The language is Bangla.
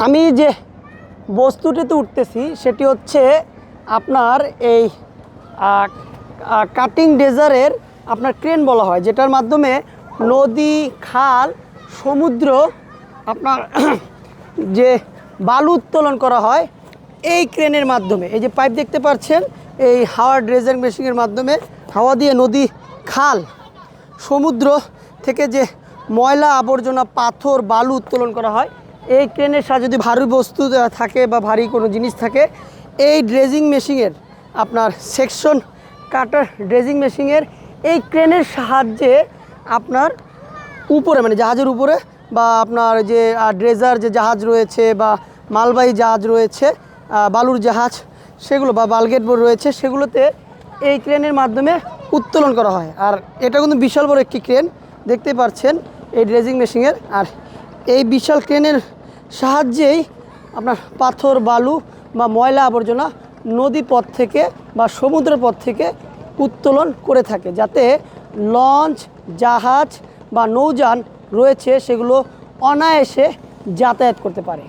আমি যে বস্তুটিতে উঠতেছি, সেটি হচ্ছে আপনার এই কাটিং ডেজারের আপনার ক্রেন বলা হয়, যেটার মাধ্যমে নদী, খাল, সমুদ্র, আপনার যে বালু উত্তোলন করা হয়, এই ক্রেনের মাধ্যমে। এই যে পাইপ দেখতে পাচ্ছেন, এই হাওয়ার ড্রেজার মেশিনের মাধ্যমে হাওয়া দিয়ে নদী, খাল, সমুদ্র থেকে যে ময়লা আবর্জনা, পাথর, বালু উত্তোলন করা হয় এই ক্রেনের সাহায্যে যদি ভারী বস্তু থাকে বা ভারী কোনো জিনিস থাকে, এই ড্রেজিং মেশিনের আপনার সেকশন কাটার ড্রেজিং মেশিনের এই ক্রেনের সাহায্যে আপনার উপরে মানে জাহাজের উপরে বা আপনার যে ড্রেজার যে জাহাজ রয়েছে বা মালবাহী জাহাজ রয়েছে বালুর জাহাজ সেগুলো বা বালগেট বোর্ড রয়েছে, সেগুলোতে এই ক্রেনের মাধ্যমে উত্তোলন করা হয়। আর এটা কিন্তু বিশাল বড় একটি ক্রেন, দেখতে পাচ্ছেন এই ড্রেজিং মেশিনের। আর এই বিশাল ক্রেনের সাহায্যেই আপনার পাথর, বালু বা ময়লা আবর্জনা নদী পথ থেকে বা সমুদ্র পথ থেকে উত্তোলন করে থাকে, যাতে লঞ্চ, জাহাজ বা নৌযান রয়েছে, সেগুলো অনায়াসে যাতায়াত করতে পারে।